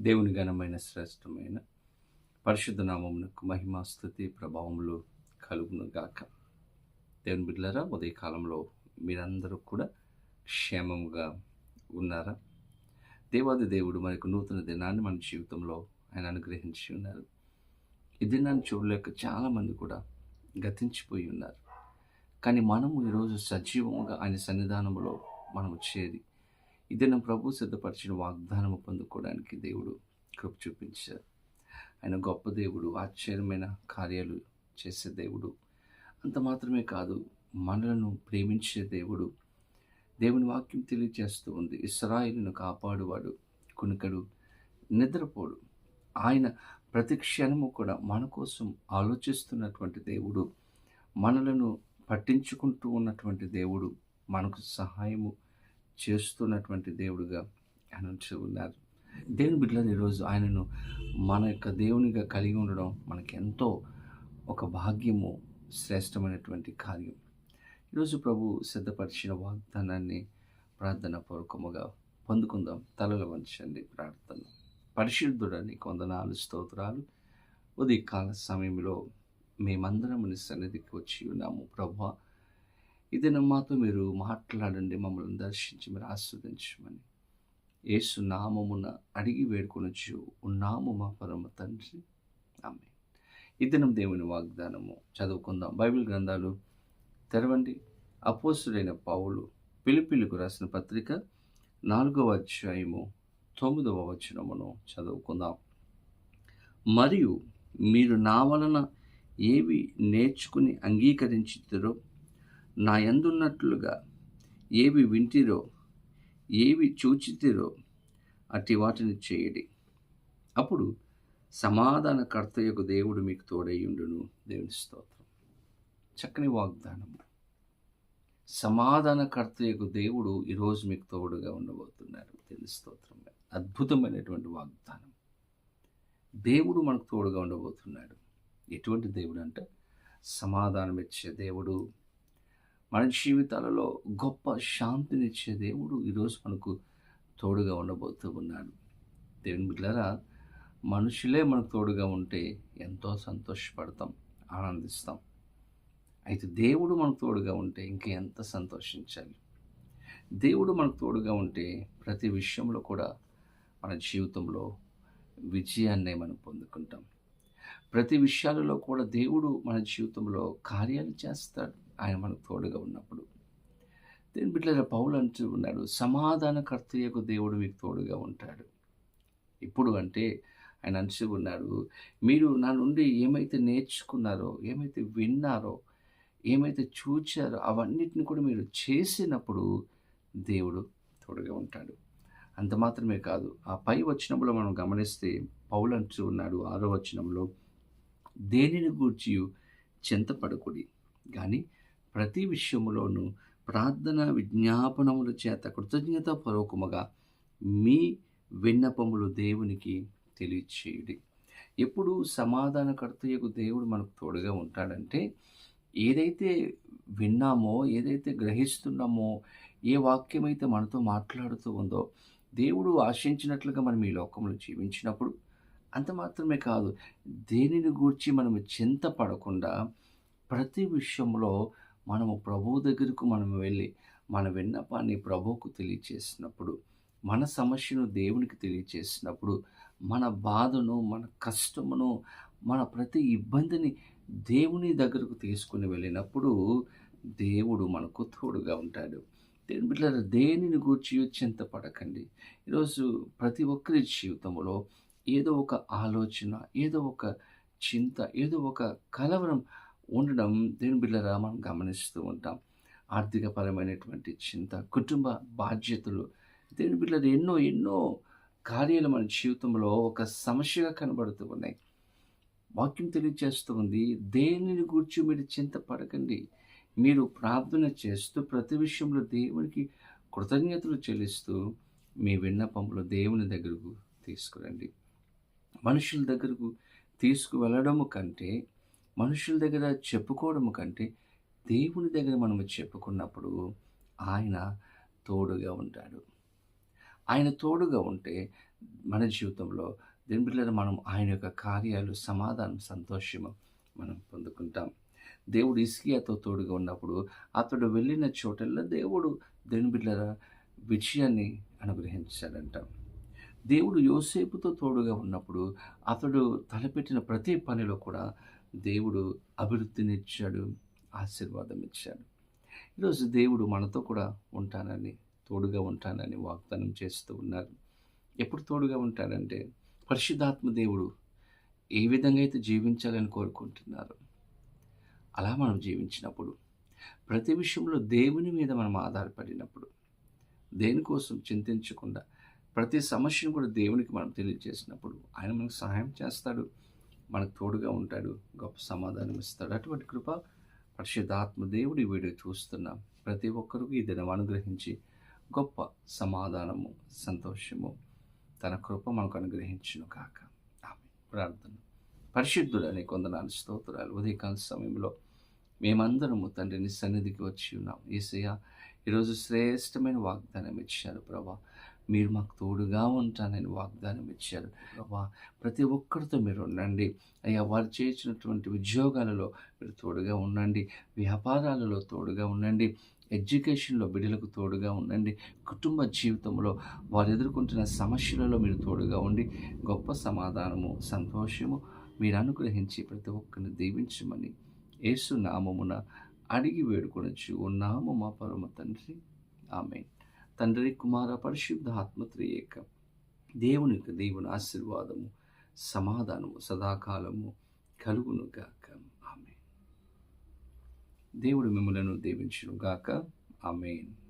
దేవుని ఘనమైన శ్రేష్టమైన పరిశుద్ధ నామమునకు మహిమ స్థుతి ప్రభావములు కలుగును గాక. దేవుని బిడ్డలారా ఉదయకాలంలో మీరందరూ కూడా క్షేమముగా ఉన్నారా? దేవాది దేవుడు మనకు నూతన దినాన్ని మన జీవితంలో ఆయన అనుగ్రహించి ఉన్నారు. ఈ దినాన్ని చూడలేక చాలామంది కూడా గతించిపోయి ఉన్నారు. కానీ మనము ఈరోజు సజీవంగా ఆయన సన్నిధానంలో మనము చేరి ఇది నా ప్రభు సిద్ధపరిచిన వాగ్దానము పొందుకోవడానికి దేవుడు కృప చూపించారు. ఆయన గొప్ప దేవుడు ఆశ్చర్యమైన కార్యాలు చేసే దేవుడు. అంత మాత్రమే కాదు మనలను ప్రేమించే దేవుడు. దేవుని వాక్యం తెలియజేస్తూ ఉంది. ఇస్రాయిల్ను కాపాడువాడు కునుకడు నిద్రపోడు. ఆయన ప్రతి క్షణము కూడా మన కోసం ఆలోచిస్తున్నటువంటి దేవుడు మనలను పట్టించుకుంటూ ఉన్నటువంటి దేవుడు మనకు సహాయము చేస్తున్నటువంటి దేవుడుగా ఆయన ఉన్నారు. దేవుని బిడ్డలను ఈరోజు ఆయనను మన యొక్క దేవునిగా కలిగి ఉండడం మనకి ఎంతో ఒక భాగ్యము శ్రేష్టమైనటువంటి కార్యం. ఈరోజు ప్రభు సిద్ధపరిచిన వాగ్దానాన్ని ప్రార్థన పూర్వకముగా పొందుకుందాం. తలలు వంచండి ప్రార్థన. పరిశుద్ధుడని కొందనాలు స్తోత్రాలు. ఉదయకాల సమయంలో మేమందరం నీ సన్నిధికి వచ్చి ఉన్నాము. ప్రభా ఇది మాతో మీరు మాట్లాడండి మమ్మల్ని దర్శించి మీరు ఆస్వాదించమని. యేసు నామమున అడిగి వేడుకొనొచ్చు ఉన్నాము మా పరమ తండ్రి. ఆమె ఇదనం దేవుని వాగ్దానము చదువుకుందాం. బైబిల్ గ్రంథాలు తెరవండి. అపోసుడైన పావులు పిలిపిలకు రాసిన పత్రిక నాలుగవ అధ్యాయము తొమ్మిదవ వచనమును చదువుకుందాం. మరియు మీరు నా వలన ఏవి నేర్చుకుని అంగీకరించుతారో నా యందున్నట్లుగా ఏవి వింటిరో ఏవి చూచితిరో అట్టి వాటిని చేయడి. అప్పుడు సమాధానకర్త యొక్క దేవుడు మీకు తోడయ్యుండును. దేవుని స్తోత్రం. చక్కని వాగ్దానము సమాధానకర్త యొక్క దేవుడు ఈరోజు మీకు తోడుగా ఉండబోతున్నారు. దేవుని స్తోత్రం. అద్భుతమైనటువంటి వాగ్దానం. దేవుడు మనకు తోడుగా ఉండబోతున్నాడు. ఎటువంటి దేవుడు అంటే సమాధానం ఇచ్చే దేవుడు మన జీవితాలలో గొప్ప శాంతినిచ్చే దేవుడు ఈరోజు మనకు తోడుగా ఉండబోతూ ఉన్నాడు. దేవుని బిడ్డారా మనుషులే మనకు తోడుగా ఉంటే ఎంతో సంతోషపడతాం ఆనందిస్తాం. అయితే దేవుడు మనకు తోడుగా ఉంటే ఇంకా ఎంత సంతోషించాలి? దేవుడు మనకు తోడుగా ఉంటే ప్రతి విషయంలో కూడా మన జీవితంలో విజయాన్నే మనం పొందుకుంటాం. ప్రతి విషయాలలో కూడా దేవుడు మన జీవితంలో కార్యాలు చేస్తాడు. ఆయన మనకు తోడుగా ఉన్నప్పుడు. దేని బిడ్డల పౌలు అంటూ ఉన్నాడు సమాధానకర్త యొక్క దేవుడు మీకు తోడుగా ఉంటాడు. ఇప్పుడు అంటే ఆయన అంచు ఉన్నాడు మీరు నా నుండి ఏమైతే నేర్చుకున్నారో ఏమైతే విన్నారో ఏమైతే చూచారో అవన్నిటిని కూడా మీరు చేసినప్పుడు దేవుడు తోడుగా ఉంటాడు. అంత మాత్రమే కాదు ఆ పై వచనంలో మనం గమనిస్తే పౌలు అంటూ ఉన్నాడు ఆరో వచనంలో దేనిని గూర్చి చింతపడకుడి. కానీ ప్రతి విషయములోనూ ప్రార్థన విజ్ఞాపనముల చేత కృతజ్ఞత పూర్వకముగా మీ విన్నపములు దేవునికి తెలియచేయుడి. ఎప్పుడు సమాధానకర్తయ్యకు దేవుడు మనకు తోడుగా ఉంటాడంటే ఏదైతే విన్నామో ఏదైతే గ్రహిస్తున్నామో ఏ వాక్యమైతే మనతో మాట్లాడుతూ ఉందో దేవుడు ఆశించినట్లుగా మనం ఈ లోకంలో జీవించినప్పుడు అంత మాత్రమే కాదు దేనిని గూర్చి మనం చింతపడకుండా ప్రతి విషయంలో మనము ప్రభువు దగ్గరకు మనం వెళ్ళి మన విన్నపాన్ని ప్రభువుకు తెలియచేసినప్పుడు మన సమస్యను దేవునికి తెలియచేసినప్పుడు మన బాధను మన కష్టమును మన ప్రతి ఇబ్బందిని దేవుని దగ్గరకు తీసుకుని వెళ్ళినప్పుడు దేవుడు మనకు తోడుగా ఉంటాడు. దేని బిడ్డల దేనిని గూర్చి చింతపడకండి. ఈరోజు ప్రతి ఒక్కరి జీవితంలో ఏదో ఒక ఆలోచన ఏదో ఒక చింత ఏదో ఒక కలవరం ఉండడం దేని బిడ్డలరా మనం గమనిస్తూ ఉంటాం. ఆర్థికపరమైనటువంటి చింత కుటుంబ బాధ్యతలు. దేని బిడ్డలు ఎన్నో ఎన్నో కార్యాలు మన జీవితంలో ఒక సమస్యగా కనబడుతూ ఉన్నాయి. వాక్యం తెలియజేస్తూ ఉంది దేనిని గురించి మీరు చింతపడకండి. మీరు ప్రార్థన చేస్తూ ప్రతి విషయంలో దేవునికి కృతజ్ఞతలు చెల్లిస్తూ మీ విన్నపంలో దేవుని దగ్గరకు తీసుకురండి. మనుషుల దగ్గరకు తీసుకువెళ్ళడము కంటే మనుషుల దగ్గర చెప్పుకోవడము కంటే దేవుని దగ్గర మనం చెప్పుకున్నప్పుడు ఆయన తోడుగా ఉంటాడు. ఆయన తోడుగా ఉంటే మన జీవితంలో దేని బిడ్డలారా మనం ఆయన యొక్క కార్యాలు సమాధానం సంతోషము మనం పొందుకుంటాం. దేవుడు ఇస్కియాతో తోడుగా ఉన్నప్పుడు అతడు వెళ్ళిన చోటల్లో దేవుడు దేని బిడ్డల విజయాన్ని అనుగ్రహించాడంట. దేవుడు యోసేపుతో తోడుగా ఉన్నప్పుడు అతడు తలపెట్టిన ప్రతి పనిలో కూడా దేవుడు అభివృద్ధినిచ్చాడు ఆశీర్వాదం ఇచ్చాడు ఈరోజు దేవుడు మనతో కూడా ఉంటానని తోడుగా ఉంటానని వాగ్దానం చేస్తూ ఉన్నారు. ఎప్పుడు తోడుగా ఉంటాడంటే పరిశుద్ధాత్మ దేవుడు ఏ విధంగా అయితే జీవించాలని కోరుకుంటున్నారు అలా మనం జీవించినప్పుడు ప్రతి విషయంలో దేవుని మీద మనం ఆధారపడినప్పుడు దేనికోసం చింతించకుండా ప్రతి సమస్యను కూడా దేవునికి మనం తెలియజేసినప్పుడు ఆయన మనకు సహాయం చేస్తాడు. మనకు తోడుగా ఉంటాడు గొప్ప సమాధానం ఇస్తాడు. అటువంటి కృప పరిశుద్ధాత్మ దేవుడి వీడియో చూస్తున్నాం ప్రతి ఒక్కరికి ఈ దినం అనుగ్రహించి గొప్ప సమాధానము సంతోషము తన కృప మనకు అనుగ్రహించును కాక ఆమె ప్రార్థన. పరిశుద్ధుడని కొందనాలు స్తోత్రాలు. ఉదయకాల సమయంలో మేమందరము తండ్రిని సన్నిధికి వచ్చి ఉన్నాం. ఈసయ ఈరోజు శ్రేష్టమైన వాగ్దానం ఇచ్చారు ప్రభా. మీరు మాకు తోడుగా ఉంటానని వాగ్దానం ఇచ్చారు. ప్రభా ప్రతి ఒక్కరితో మీరు ఉండండి. అయ్యా వారు చేసినటువంటి ఉద్యోగాలలో మీరు తోడుగా ఉండండి. వ్యాపారాలలో తోడుగా ఉండండి. ఎడ్యుకేషన్లో బిడ్డలకు తోడుగా ఉండండి. కుటుంబ జీవితంలో వారు ఎదుర్కొంటున్న సమస్యలలో మీరు తోడుగా ఉండి గొప్ప సమాధానము సంతోషము మీరు అనుగ్రహించి ప్రతి ఒక్కరిని దీవించమని యేసు నామమున అడిగి వేడుకొనొచ్చు. ఉన్నాము మా పరమ తండ్రి. ఆమె తండ్రి కుమార పరిశుద్ధ ఆత్మత్రియేక దేవుని యొక్క దేవుని ఆశీర్వాదము సమాధానము సదాకాలము కలుగునుగాక. ఆమె దేవుడు మిమ్మలను దీవించును గాక ఆమెన్.